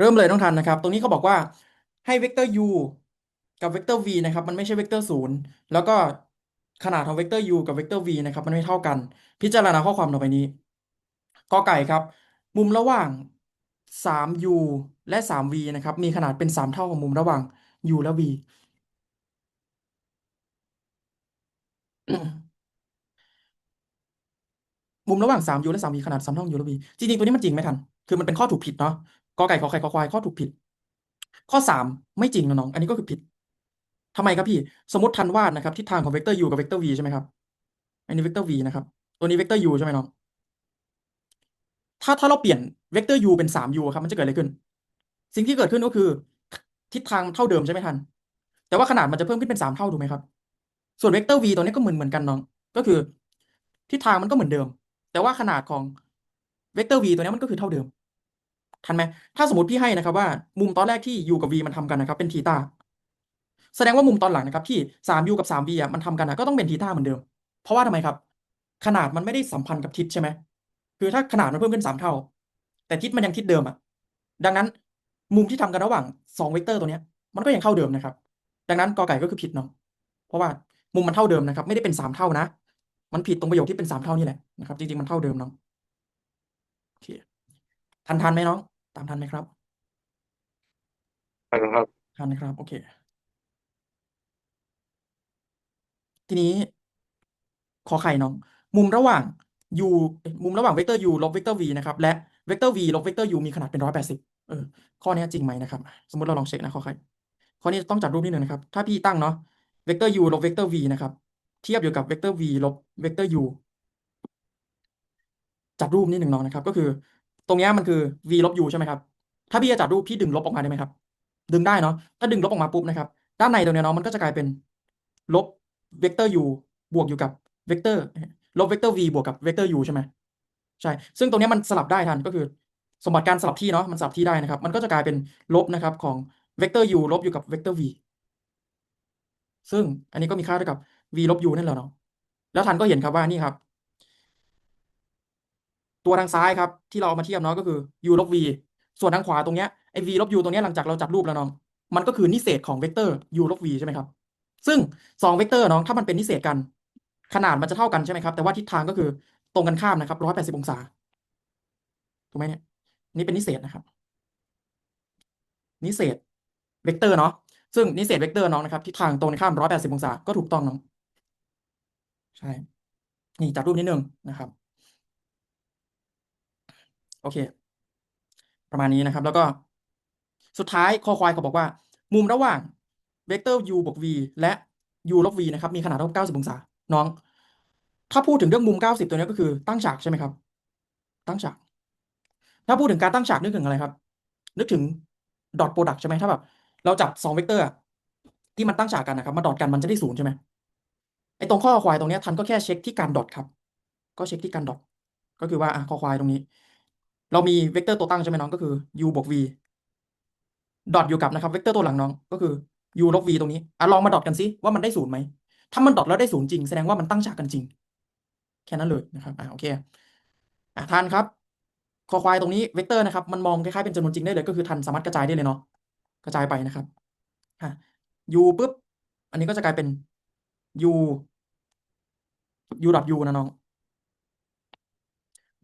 เริ่มเลยต้องทันนะครับ ตรงนี้เขาบอกว่าให้เวกเตอร์ u กับเวกเตอร์ v นะครับ มันไม่ใช่เวกเตอร์ศูนย์แล้วก็ขนาดของเวกเตอร์ u กับเวกเตอร์ v นะครับ มันไม่เท่ากัน พิจารณาข้อความต่อไปนี้กอไก่ครับ มุมระหว่าง 3u และ 3v นะครับ มีขนาดเป็น 3 เท่าของมุมระหว่าง u และ v มุมระหว่าง 3u และ 3v ขนาด3เท่าของ u และ v จริงๆ ตัวนี้มันจริงไหมทัน คือมันเป็นข้อถูกผิดเนาะ กอไก่ขอไข่ขอควายข้อถูกผิด ข้อ3ไม่จริงนะน้อง อันนี้ก็คือผิดทำไมครับพี่ สมมติทันวาดนะครับทิศทางของเวกเตอร์ u กับเวกเตอร์ v ใช่ไหมครับ อันนี้เวกเตอร์ v นะครับ ตัวนี้เวกเตอร์ u ใช่ไหมน้อง ถ้าถ้าเราเปลี่ยนเวกเตอร์ u เป็น 3u ครับ มันจะเกิดอะไรขึ้น สิ่งที่เกิดขึ้นก็คือ ทิศทางเท่าเดิมใช่ไหมทัน แต่ว่าขนาดมันจะเพิ่มขึ้นเป็น3เท่าถูกไหมครับ ส่วนเวกเตอร์ v ตัวนี้ก็เหมือนเหมือนกันน้อง ก็คือทิศทางมันก็เหมือนเดิม แต่ว่าขนาดของเวกเตอร์ v ตัวนี้มันก็คือเท่าเดิม ทันไหมถ้าสมมติพี่ให้นะครับว่า มุมตอนแรกที่ u กับ v มันทำกันนะครับ เป็นทีตาแสดงว่ามุมตอนหลังนะครับที่ 3u กับ 3v อะมันทำกันนะก็ต้องเป็นทีตาเหมือนเดิม เพราะว่าทำไมครับ ขนาดมันไม่ได้สัมพันธ์กับทิศใช่ไหมคือถ้าขนาดมันเพิ่มขึ้น 3 เท่า แต่ทิศมันยังทิศเดิมอะดังนั้นมุมที่ทำกันระหว่าง2เวกเตอร์ตัวเนี้ยมันก็ยังเท่าเดิมนะครับ ดังนั้นกอไก่ก็คือผิดเนาะเพราะว่ามุมมันเท่าเดิมนะครับ ไม่ได้เป็น3เท่านะ มันผิดตรงประโยคที่เป็น3เท่านี่แหละนะครับจริงๆมันเท่าเดิมเนาะ ทันทันไหมน้อง ตามทันไหมครับ ครับ ทันนะครับ โอเค ทีนี้ ขอไข่น้อง มุมระหว่าง u เอ้ยมุมระหว่างเวกเตอร์ u ลบเวกเตอร์ v นะครับ และเวกเตอร์ v ลบเวกเตอร์ u มีขนาดเป็น180เออ ข้อนี้จริงไหมนะครับ สมมติเราลองเช็คนะขอไข่ข้อนี้ต้องจัดรูปนิดนึงนะครับ ถ้าพี่ตั้งเนาะเวกเตอร์ u ลบเวกเตอร์ v นะครับ เทียบอยู่กับเวกเตอร์ v ลบเวกเตอร์ u จัดรูปนิดหนึ่งน้องนะครับ ก็คือ ตรงนี้มันคือ v ลบ u ใช่ไหมครับ ถ้าพี่จะจัดรูปพี่ดึงลบออกมาได้ไหมครับ ดึงได้เนาะ ถ้าดึงลบออกมาปุ๊บนะครับ ด้านในตรงนี้เนาะมันก็จะกลายเป็นลบเวกเตอร์ u บวกอยู่กับเวกเตอร์ลบเวกเตอร์ v บวกกับเวกเตอร์ u ใช่ไหมใช่ ซึ่งตรงนี้มันสลับได้ทันก็คือ สมบัติการสลับที่เนาะมันสลับที่ได้นะครับ มันก็จะกลายเป็นลบนะครับของเวกเตอร์ u ลบอยู่กับเวกเตอร์ v ซึ่งอันนี้ก็มีค่าเท่ากับ v ลบ u นั่นแหละเนาะแล้วทันก็เห็นครับว่านี่ครับ ตัวทางซ้ายครับ ที่เราเอามาเทียบเนาะก็คือ u ลบ v ส่วนทางขวาตรงเนี้ยไอ้ v ลบ u ตรงเนี้ยหลังจากเราจัดรูปแล้วน้องมันก็คือนิเศษของเวกเตอร์ u ลบ v ใช่ไหมครับ ซึ่งสองเวกเตอร์น้องถ้ามันเป็นนิเศษกัน ขนาดมันจะเท่ากันใช่ไหมครับ แต่ว่าทิศทางก็คือตรงกันข้ามนะครับ180องศาถูกไหมเนี่ยนี่เป็นนิเศษนะครับ นิเศษเวกเตอร์เนาะซึ่งนิเศษเวกเตอร์น้องนะครับทิศทางตรงกันข้าม180องศาก็ถูกต้องน้อง ใช่ นี่จัดรูปนิดนึงนะครับ โอเค ประมาณนี้นะครับ แล้วก็สุดท้ายคอควายเขาบอกว่า มุมระหว่างเวกเตอร์ u บวก v และ u ลบ v นะครับ มีขนาดเท่ากับ90 องศา น้อง ถ้าพูดถึงเรื่องมุม 90 ตัวนี้ก็คือตั้งฉากใช่ไหมครับ ตั้งฉาก ถ้าพูดถึงการตั้งฉากนึกถึงอะไรครับ นึกถึงดอทโปรดักต์ใช่ไหมถ้าแบบเราจับ2เวกเตอร์ที่มันตั้งฉากกันนะครับ มาดอทกันมันจะได้ศูนย์ใช่ไหมไอ้ตรงข้อควายตรงนี้ทันก็แค่เช็คที่การดอทครับ ก็เช็คที่การดอทก็คือว่าอะคอควายตรงนี้ เรามีเวกเตอร์ตัวตั้งใช่ไหมน้องก็คือ u บวก v ดอทอยู่กับนะครับเวกเตอร์ตัวหลังน้องก็คือ u ลบ v ตรงนี้อะลองมาดอทกันซิว่ามันได้ศูนย์ไหมถ้ามันดอทแล้วได้ศูนย์จริงแสดงว่ามันตั้งฉากกันจริง แค่นั้นเลยนะครับอะโอเคอะทันครับคอควายตรงนี้เวกเตอร์นะครับมันมองคล้ายๆเป็นจำนวนจริงได้เลยก็คือทันสามารถกระจายได้เลยเนาะกระจายไปนะครับอะ u ปุ๊บอันนี้ก็จะกลายเป็น u u ดอท u นะน้อง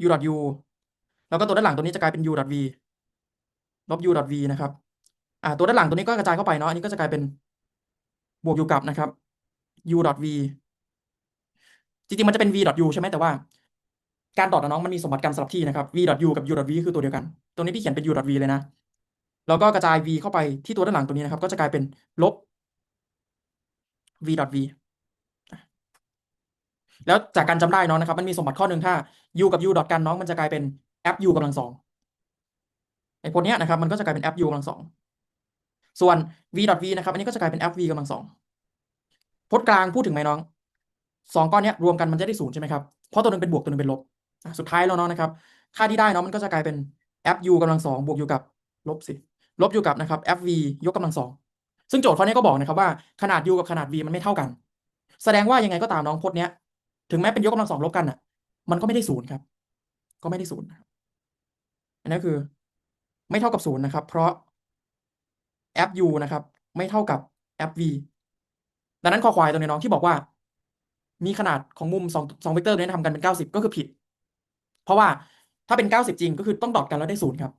u ดอท u แล้วก็ตัวด้านหลังตัวนี้จะกลายเป็น u ด v ลบ u ด v นะครับอ่าตัวด้านหลังตัวนี้ก็กระจายเข้าไปเนาะอันนี้ก็จะกลายเป็นบวกอยู่กับนะครับ u ด v จริงๆมันจะเป็น v ด u ใช่ไหมแต่ว่า การดอทน้องมันมีสมบัติการสลับที่นะครับ v ด u กับ u ด v คือตัวเดียวกัน ตรงนี้พี่เขียนเป็น u ด v เลยนะแล้วก็กระจาย v เข้าไปที่ตัวด้านหลังตัวนี้นะครับ ก็จะกลายเป็นลบ v ดอท v แล้วจากการจำได้น้องนะครับ มันมีสมบัติข้อหนึ่งถ้า u กับ u ดอทกันน้องมันจะกลายเป็น f u กำลังสองไอ้พวกเนี้ยนะครับ มันก็จะกลายเป็น f u กำลังสองส่วน v v นะครับ อันนี้ก็จะกลายเป็น f v กำลังสองพจน์กลางพูดถึงไหมน้องสองก้อนเนี้ยรวมกันมันจะได้ศูนย์ใช่ไหมครับเพราะตัวหนึงเป็นบวกตัวหนึงเป็นลบสุดท้ายแล้วเนาะนะครับ ค่าที่ได้เนาะมันก็จะกลายเป็น f u กำลังสองบวกอยู่กับลบสิลบอยู่กับนะครับ f v ยกกำลังสองซึ่งโจทย์ข้อนี้ก็บอกนะครับว่าขนาด u กับขนาด v มันไม่เท่ากัน แสดงว่ายังไงก็ตามน้องพจน์เนี้ยถึงแม้เป็นยกกำลังสองลบกันอะ มันก็ไม่ได้ศูนย์ครับ ก็ไม่ได้ศูนย์นะครับ อันนี้คือไม่เท่ากับศูนย์นะครับ เพราะแอป u นะครับ ไม่เท่ากับแอป v ดังนั้นคอควายตัวนี้น้องที่บอกว่า มีขนาดของมุมสองสองเวกเตอร์นี้ทำกันเป็นเก้าสิบก็คือผิด เพราะว่าถ้าเป็นเก้าสิบจริงก็คือต้องดอทกันแล้วได้ศูนย์ครับ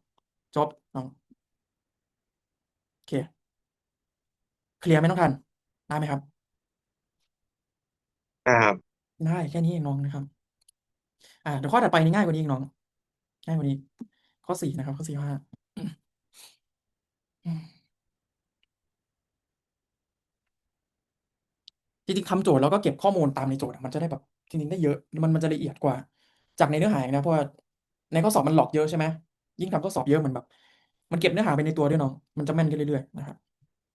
จบน้องโอเคเคลียร์ไหมน้องทันได้ไหมครับนะครับได้แค่นี้เองน้องนะครับ อ่าเดี๋ยวข้อถัดไปนี่ง่ายกว่านี้เองน้องง่ายกว่านี้ ข้อสี่นะครับ ข้อสี่ข้อห้าจริงๆทำโจทย์แล้วก็เก็บข้อมูลตามในโจทย์มันจะได้แบบจริงๆได้เยอะมันมันจะละเอียดกว่า จากในเนื้อหาอนะเพราะว่าในข้อสอบมันหลอกเยอะใช่ไหมยิ่งทำข้อสอบเยอะมันแบบ มันเก็บเนื้อหาไปในตัวด้วยน้องมันจะแม่นขึ้นเรื่อยๆนะครับ